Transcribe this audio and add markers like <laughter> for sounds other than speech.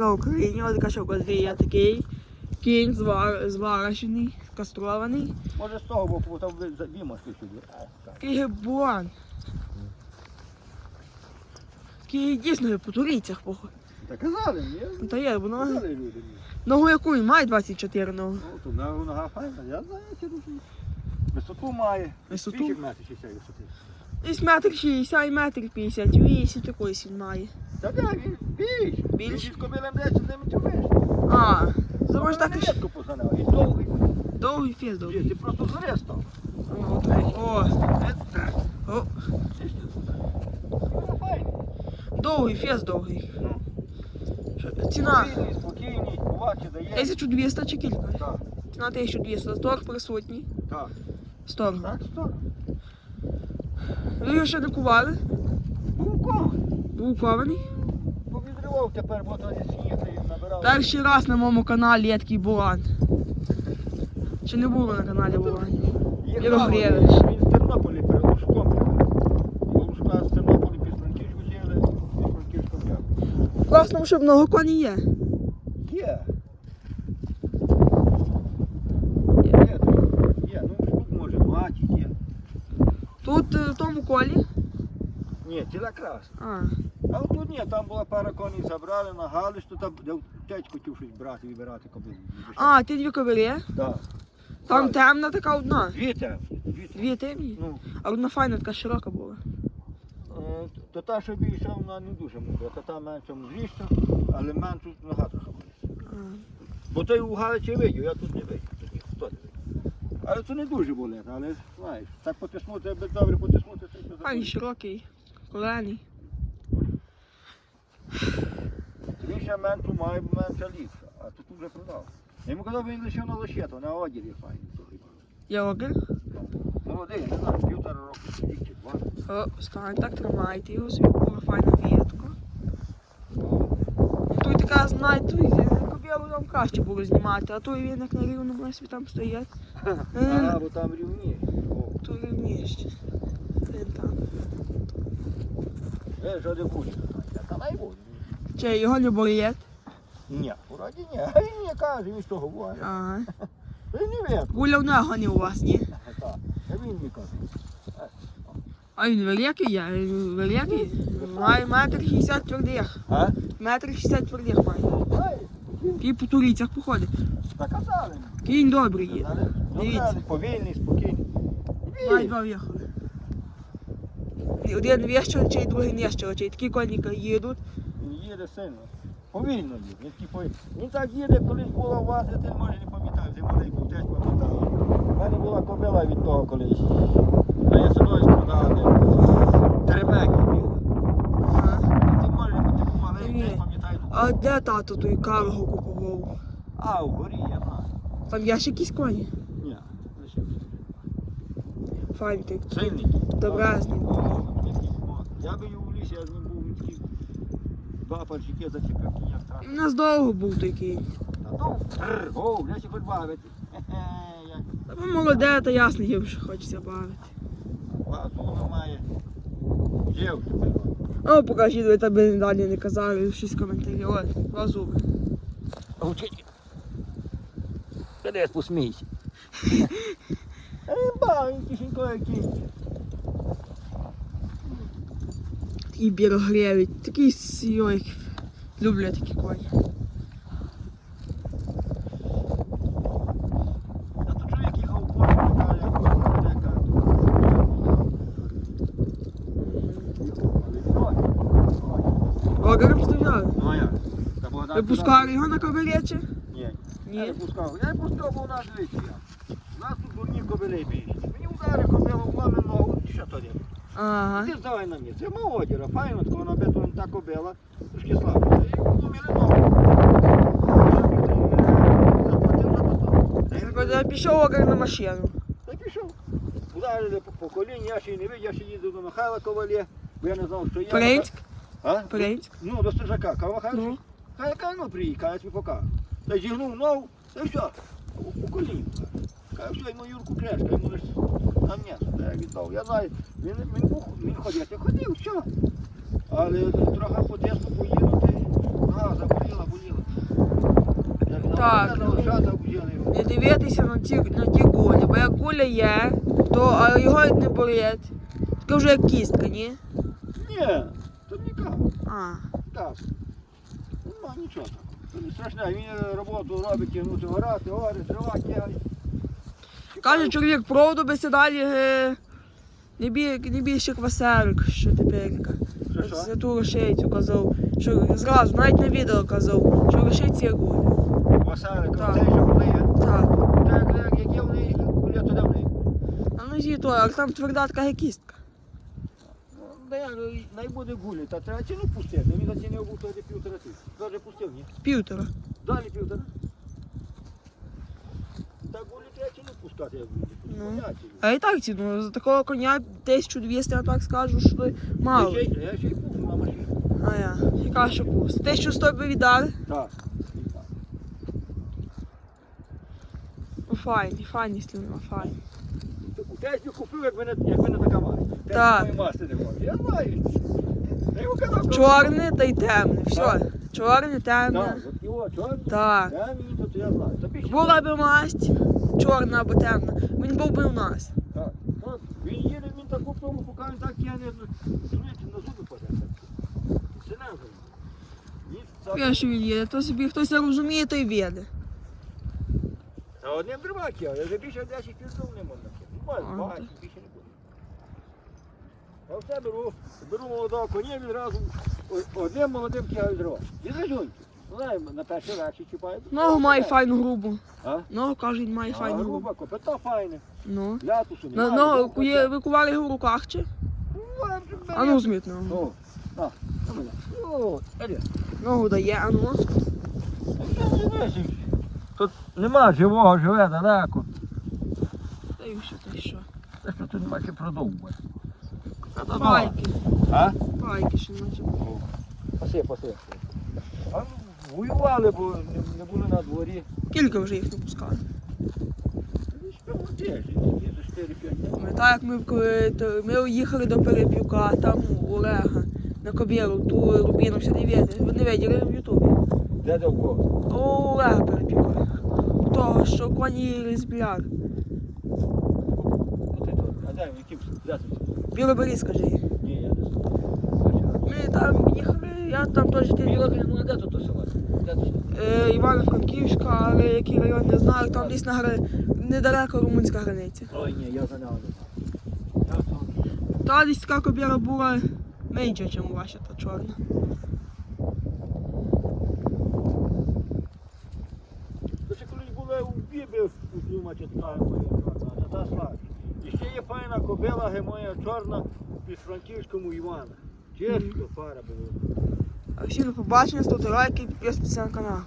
На Україні от що є такий кінь звар, зварочений, кастрований. Може з того боку, там вимошки сюди. Такий гебуан. Такий дійсно по турійцях похуй. Та казали, ні? Ну, Та є, бо ногу, Казали люди. ні. ногу яку він має 24 ногу. Ну, то нога, файна, я знаю, які розумію. Висоту має. Висоту? Скільки метрів 60 висоти? Десь метр 60 і метр 58, такий він має. Та він? Більш. Більш? Від кобилем 10 сантиметрів. А, це може так рідко позаняв. І довгий. довгий фес довгий. Ти просто став. О. О, о, довгий фес довгий. Ну. Ціна Спокійний, спокійний, кулаки дає. 1200 чи кілька? Так, Ціна 1200, торг присутній. так. Сторг. Так, сто. Ви його ще не кували? Був кований. Повідривав тепер, бо то сніг і набирав. Перший раз на моєму каналі є такий булан. Ще не було на каналі булан. Їх Ігор. Він з Тернополя перед Лужка з Тернополя під Франківську сіли, під Франківську взяв. Класно, щоб много коні. Є. Є, трохи. є. Ну, штук може 20 є. Тут е, в тому колі. Ні, ціла крас. А, А от тут ні, там була пара коней забрали на Галич, то там де тять хотів щось брати, вибирати кобилу. а ті дві кобилі. Так. Там Так. темна така одна. Вітер. Вітер. Дві темні. Ну, А одна файна така широка була. е, то та, що більша, вона не дуже мудра, то та менша мудріша, але меншу нога трохи буде. А. Бо той у Галичі видів, я тут не видів. тут ніхто не видів. Але це не дуже болить, але знаєш, так потиснути, аби добре потиснути, це все Файний, широкий, колений. Він ще меншу має, бо менша ліпша, а тут вже продав. Я йому казав, він лишив на лощету, на одір є файний. Є огір. Молодий, не знаю, півтора року рік чи два. О, стань, так тримайте його, собі файна вітка. Той така, знає, кобілу нам краще було знімати, а той він як на рівному собі там стоять. <laughs> А, бо там рівні. То рівніше. Він там. е, що не буде. Та буде. Чи його не боліє? Ні, вроді ні. А <laughs> він не каже, він що говорить. Ага. <laughs> Він не вет. Гуля в нього не у вас, ні? Так, він не каже. А він великий він великий. Має метр шістдесят твердих. А? Метр шістдесят твердих має. І по турійцях походить. та казали. Кінь добрий є. Дивіться. Повільний, спокійний. Має два в'їхали. Один віщий, другий нещий. Такі коні їдуть. Він їде сильно. Повільно їде. Він, так їде, колись була у вас, ти може не пам'ятаю, малий був теж пам'ятаю. У мене була кобила від того колись. А я синою продав. Теребеки біла. Ага. Ти може не ти був малий, Ні. теж пам'ятаю. А де тато той карго купував? А, вгорі, я знаю. Там є ще якісь коні. Ні, лишився. Сильний. Добразний. О. Я би його в лісі, я з ним був такий. Два парчики зачепив кінях У нас довго був такий. Та тррр, о, вже хоч бавити. Та молоде, та ясно, їм що хочеться бавити. Вазу має. Жив тепер. О, покажіть, ви тебе далі не казали, щось коментарі. От, лазур. Учить. Куди посмійся? Е, ба, він кишенько який. Такий такий сйой. Люблю такі коні. А то чоловік їхав у полі, така, як аптека. Огором стояли. Ну а як? Та Богдан Ви пускали його на кобилечі? Ні. Я не Ні. пускав. Я не пускав, бо у нас дивіться. У нас тут дурні кобили більше. Мені удари кобила в мамину ногу, і що то є? Ага. Ти здавай на місце. Я мав одіра, файно, такого набитого не так кобила, трошки слабо. І ломили ногу. Заплатив за пішов огор на машину. Та пішов. Ударили по, по коліні, я ще й не видів, я ще їздив до Михайла Ковалі, бо я не знав, що я. Принськ? А? Принськ? Ну, до стежака. Кава Михайло? Ну. Хай каже, ну приїхав, я тобі покажу. Та зігнув ногу, та й все. У, коліні. Каже, все, йому Юрку Крешка, йому лиш на м'ясо, та я віддав. Я знаю, він, він, був, він ходив, ходив, все. Але трохи потесно поїду, ти, нога заболіла, боліла. Так. Лошата. Не дивитися на ті, на ті гулі, бо як гуля є, то а його не болить. Таке вже як кістка, ні? Ні. А. Так. Нема нічого такого. Це не страшне. Він роботу робить, тягнути горати, гори, дрова тягає. Каже чоловік, правду би далі е, не, бі, не більше квасерик, що тепер. За ту рушейцю казав, що зразу, навіть на відео казав, що рушейці є гулі. Васарик, Так. те, що вони. Так. Так, як, є вони, я туди вони. А ну зі то, а там тверда така як кістка. Да я, ну, най буде гулі, та треба ціну пустити. Він зацінив був тоді півтора тисячі. Каже, пустив, ні? Півтора. Далі півтора. Так гулі треба ціну пускати, як буде. Ну. Поняття. А і так ціну, за такого коня 1200, я так скажу, що мало. Я ще, я ще й пушу на машині. А я, яка що курс? 1100 би віддали? Так. Ну файні, файні слюна, файні. Я ж купив, як мене, як мене така має. Так. Я знаю. Я Чорне та й темне, все. Так. Чорне, темне. Так, чорний. Так. Я я. Тобі ще- Була би масть, чорна або темна, він був би у нас. Так. Так. Він їде, він так у тому, він так тягне, чуєте, на зуби паде. Не. Я що він є, то собі хтось розуміє, той веде. Та одним дрова я вже більше 10 піздов не можна. Буває, А, не все беру, беру молодого коня відразу, одним молодим кидаю дрова. І зажуньки. Знаю, на перший речі чіпають. Ногу має файну грубу. А? Ногу, каже, має файну грубу. груба, копита файне. Ну. Лятусу немає. ногу, ви кували його в руках чи? А ну зміть ногу. Ногу дає, а ну. Не чи- Тут нема живого, живе далеко. Та й що, та й що. Та що тут нема продовжувати. Байки. А? Байки ще наче. Паси, паси. А воювали, бо не, не були на дворі. Кілька вже їх не пускали. Ми Пам'ятаю, як ми, в то ми їхали до Перепюка, там у Олега, на Кобєру, ту не видно. Ви не виділи в Ютубі? Де до кого? У Олега Перепюка. Того, що коні різбляр. А де, в яким? Де? Білоберіз, каже їй. Ні, я не знаю. Ми там їхали, я там теж ти. Біла ну де тут село? Де тут? Е, Івано-Франківська, але який район не знаю, там десь на гра... недалеко румунська границя. Ой, ні, я за нього не знаю. Та десь така кобєра була менша, ніж ваша та чорна. Ще колись була у Бібі у моя чорна, а та слава. І ще є файна кобила гемоя чорна під франківському Івана. Чесно, пара була. А всі побачення, ставте лайки і підписуйтесь на канал.